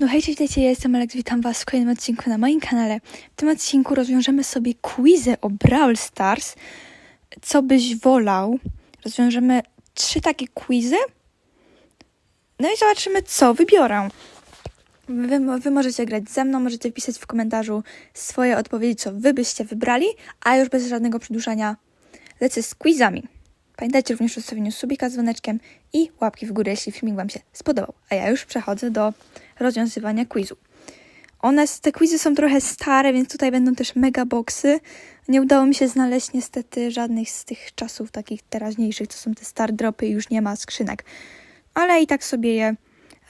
No hej, cześć, ja jestem Alex, witam was w kolejnym odcinku na moim kanale. W tym odcinku rozwiążemy sobie quizy o Brawl Stars. Co byś wolał? Rozwiążemy trzy takie quizy. No i zobaczymy, co wybiorę. Wy, wy możecie grać ze mną, możecie wpisać w komentarzu swoje odpowiedzi, co wy byście wybrali, a już bez żadnego przedłużania lecę z quizami. Pamiętajcie również o zostawieniu subika z dzwoneczkiem i łapki w górę, jeśli filmik Wam się spodobał. A ja już przechodzę do rozwiązywania quizu. One, te quizy są trochę stare, więc tutaj będą też mega boxy. Nie udało mi się znaleźć niestety żadnych z tych czasów takich teraźniejszych, co są te star dropy i już nie ma skrzynek. Ale i tak sobie je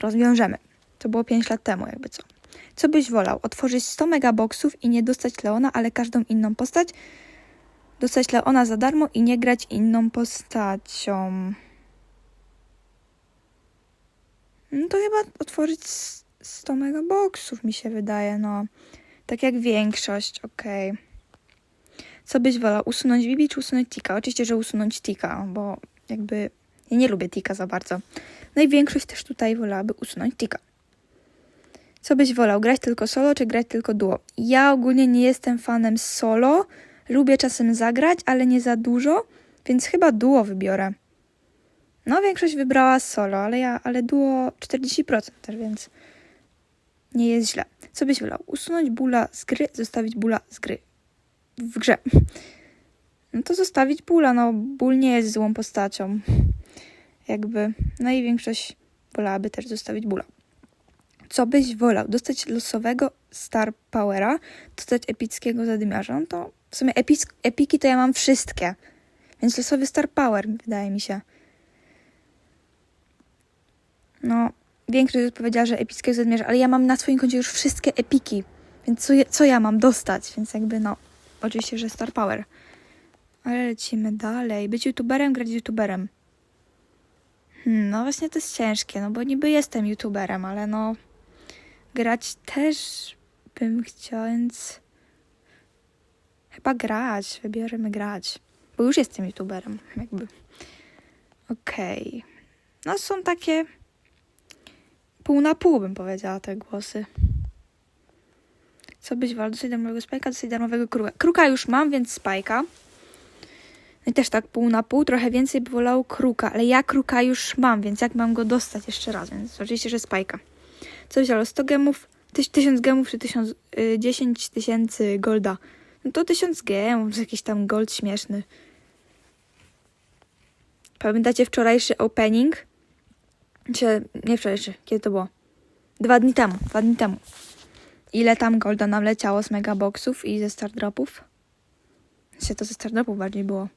rozwiążemy. To było 5 lat temu, jakby co. Co byś wolał? Otworzyć 100 megaboxów i nie dostać Leona, ale każdą inną postać? Dostać Leona za darmo i nie grać inną postacią. No to chyba otworzyć s- 100 megaboxów mi się wydaje, no. Tak jak większość, okej. Co byś wolał? Usunąć Bibi czy usunąć Tika? Oczywiście, że usunąć Tika, bo jakby ja nie lubię Tika za bardzo. No i większość też tutaj wolałaby usunąć Tika. Co byś wolał? Grać tylko solo czy grać tylko duo? Ja ogólnie nie jestem fanem solo. Lubię czasem zagrać, ale nie za dużo, więc chyba duo wybiorę. No, większość wybrała solo, ale ja, ale duo 40% też, więc nie jest źle. Co byś wolał? Usunąć bóla z gry, zostawić bóla z gry. W grze. No to zostawić bóla, no ból nie jest złą postacią. Jakby, no i większość wolałaby też zostawić bóla. Co byś wolał? Dostać losowego Star Powera, dostać epickiego zadymiarza? No to w sumie epic, epiki to ja mam wszystkie. Więc losowy Star Power, wydaje mi się. No, większość odpowiedziała, że epickiego zadymiarza, ale ja mam na swoim koncie już wszystkie epiki. Więc co, je- co ja mam dostać? Więc jakby no, oczywiście, że Star Power. Ale lecimy dalej. Być youtuberem, grać youtuberem. Hmm, no właśnie to jest ciężkie, no bo niby jestem youtuberem, ale no grać też bym chciała, więc chyba grać, wybierzemy grać, bo już jestem youtuberem, jakby. Okej. No są takie pół na pół, bym powiedziała, te głosy. Co byś wolał? Dosyć darmowego spajka, dosyć darmowego kruka. Kruka już mam, więc spajka. No i też tak pół na pół, trochę więcej by wolał kruka, ale ja kruka już mam, więc jak mam go dostać jeszcze raz, więc oczywiście, że spajka. Co wzięło? 100 gemów, tyś- 1000 gemów czy 1000, y, 10 tysięcy golda? No to 1000 gemów, jakiś tam gold śmieszny. Pamiętacie wczorajszy opening? Czy nie wczorajszy, kiedy to było? Dwa dni temu, dwa dni temu. Ile tam golda nam leciało z megaboxów i ze stardropów? Się to ze stardropów bardziej było.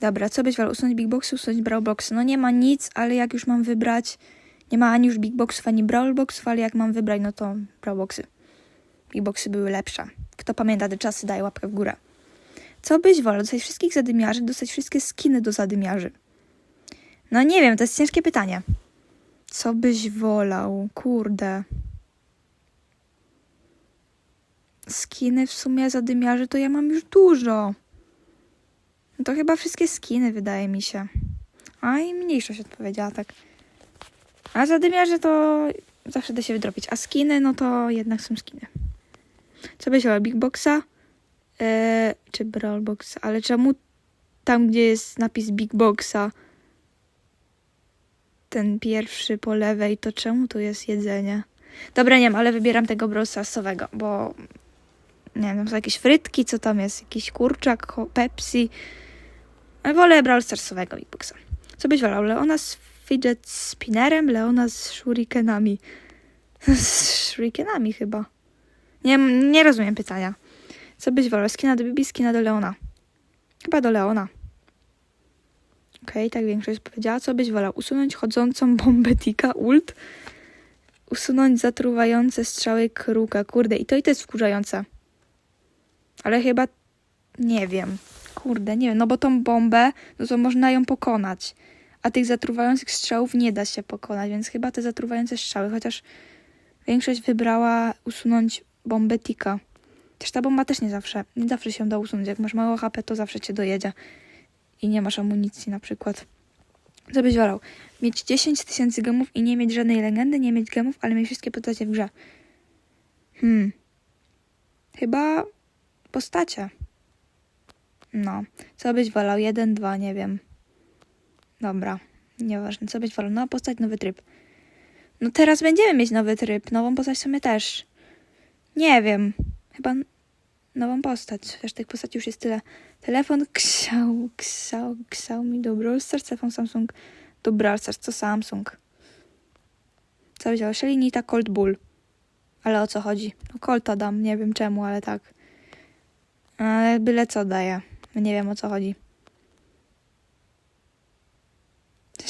Dobra, co byś wolał? Usunąć big boxy, usunąć brawl boxy? No nie ma nic, ale jak już mam wybrać, nie ma ani już big boxów, ani brawl boxów, ale jak mam wybrać, no to brawl boxy. Big boxy były lepsze. Kto pamięta te czasy, daj łapkę w górę. Co byś wolał? Dostać wszystkich zadymiarzy, dostać wszystkie skiny do zadymiarzy? No nie wiem, to jest ciężkie pytanie. Co byś wolał? Kurde. Skiny w sumie zadymiarzy to ja mam już dużo. No to chyba wszystkie skiny, wydaje mi się. A i mniejszość odpowiedziała tak. A zadymiarze to zawsze da się wydropić. A skiny, no to jednak są skiny. Co byś wolał? Big Boxa? Eee, czy Brawl Boxa? Ale czemu tam, gdzie jest napis Big Boxa, ten pierwszy po lewej, to czemu tu jest jedzenie? Dobra, nie wiem, ale wybieram tego Brawl Starsowego, bo nie wiem, są jakieś frytki, co tam jest, jakiś kurczak, Pepsi. Wolę Brawl Starsowego Big Boxa. Co byś wolał? Leona z fidget spinnerem, Leona z shurikenami. z shurikenami chyba. Nie, nie rozumiem pytania. Co byś wolał? Skina do Bibi, skina do Leona. Chyba do Leona. Okej, tak większość powiedziała. Co byś wolał? Usunąć chodzącą bombę Tika ult? Usunąć zatruwające strzały kruka. Kurde, i to i to jest wkurzające. Ale chyba nie wiem. Kurde, nie wiem, no bo tą bombę, no to można ją pokonać. A tych zatruwających strzałów nie da się pokonać, więc chyba te zatruwające strzały, chociaż większość wybrała usunąć bombę Tika. Też ta bomba też nie zawsze, nie zawsze się da usunąć. Jak masz mało HP, to zawsze cię dojedzie i nie masz amunicji na przykład. Co byś wolał? Mieć 10 tysięcy gemów i nie mieć żadnej legendy, nie mieć gemów, ale mieć wszystkie postacie w grze. Hmm. Chyba postacie. No. Co byś wolał? Jeden, dwa, nie wiem. Dobra. Nieważne. Co byś wolał? No, postać, nowy tryb. No teraz będziemy mieć nowy tryb. Nową postać w sumie też. Nie wiem. Chyba nową postać. Chociaż tych postaci już jest tyle. Telefon Xiao, Xiao, Xiaomi do Brawl Stars, telefon Samsung do Brawl Stars. Co Samsung? Co wolał? Shelly, Cold Bull. Ale o co chodzi? No Colta dam, nie wiem czemu, ale tak. Ale byle co daje. Nie wiem o co chodzi.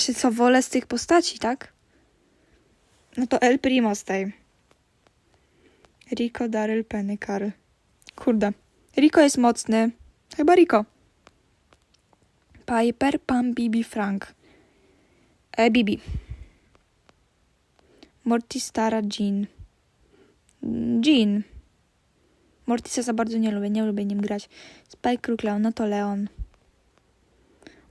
Sensie co wolę z tych postaci, tak? No to El Primo z tej. Rico, Daryl, Penny, Karl. Kurde. Rico jest mocny. Chyba Rico. Piper, Pam, Bibi, Frank. E, Bibi. Mortis, Tara, Jean. Jean. Mortisa za bardzo nie lubię, nie lubię nim grać. Spike, Kruk, Leon, no to Leon.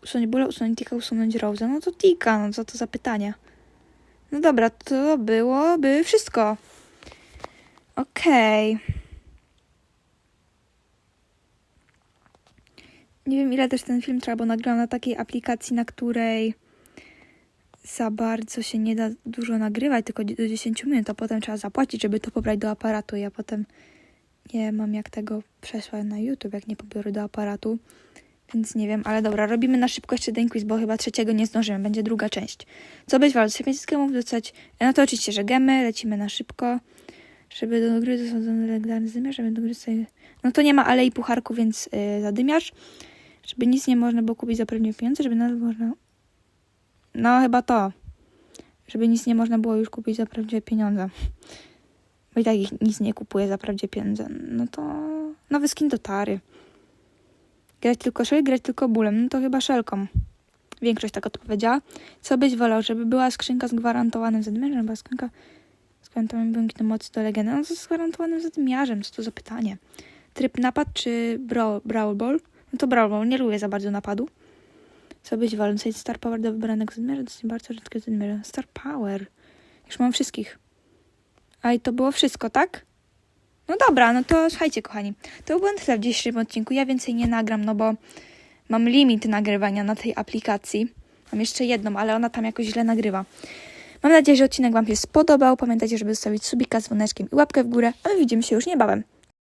Usunąć Bula, usunąć Tika, usunąć Rosa. No to Tika, no co to za pytanie. No dobra, to byłoby wszystko. Okej. Nie wiem ile też ten film trwa, bo nagrałam na takiej aplikacji, na której za bardzo się nie da dużo nagrywać, tylko do 10 minut, a potem trzeba zapłacić, żeby to pobrać do aparatu. Ja potem nie mam jak tego przesłać na YouTube, jak nie pobiorę do aparatu. Więc nie wiem, ale dobra, robimy na szybko jeszcze ten quiz, bo chyba trzeciego nie zdążymy, będzie druga część. Co być wolał? Dostać 5 gemów, dostać... No to oczywiście, że gemy, lecimy na szybko. Żeby do gry zasadzony legendarny zadymiarz, żeby do gry. No to nie ma alei pucharku, więc yy, zadymiarz. Żeby nic nie można było kupić za prawdziwe pieniądze, żeby nadal można... No chyba to. Żeby nic nie można było już kupić za prawdziwe pieniądze. Bo i tak ich nic nie kupuję za prawdziwe pieniądze. No to nowy skin do Tary. Grać tylko szel, grać tylko bólem. No to chyba szelką. Większość tak odpowiedziała. Co byś wolał, żeby była skrzynka z gwarantowanym zadymiarzem, żeby była skrzynka z gwarantowanym błękitem mocy do legendy. No z gwarantowanym zadymiarzem, co to za pytanie. Tryb napad czy brawl, brawl ball? No to ball, nie lubię za bardzo napadu. Co wolał? Dostać Star Power do wybranego zadymiarza, dostać bardzo rzadkie zadymiarza. Star Power. Już mam wszystkich. A i to było wszystko, tak? No dobra, no to słuchajcie, kochani. To był tyle w dzisiejszym odcinku. Ja więcej nie nagram, no bo mam limit nagrywania na tej aplikacji. Mam jeszcze jedną, ale ona tam jakoś źle nagrywa. Mam nadzieję, że odcinek Wam się spodobał. Pamiętajcie, żeby zostawić subika z dzwoneczkiem i łapkę w górę, a my widzimy się już niebawem.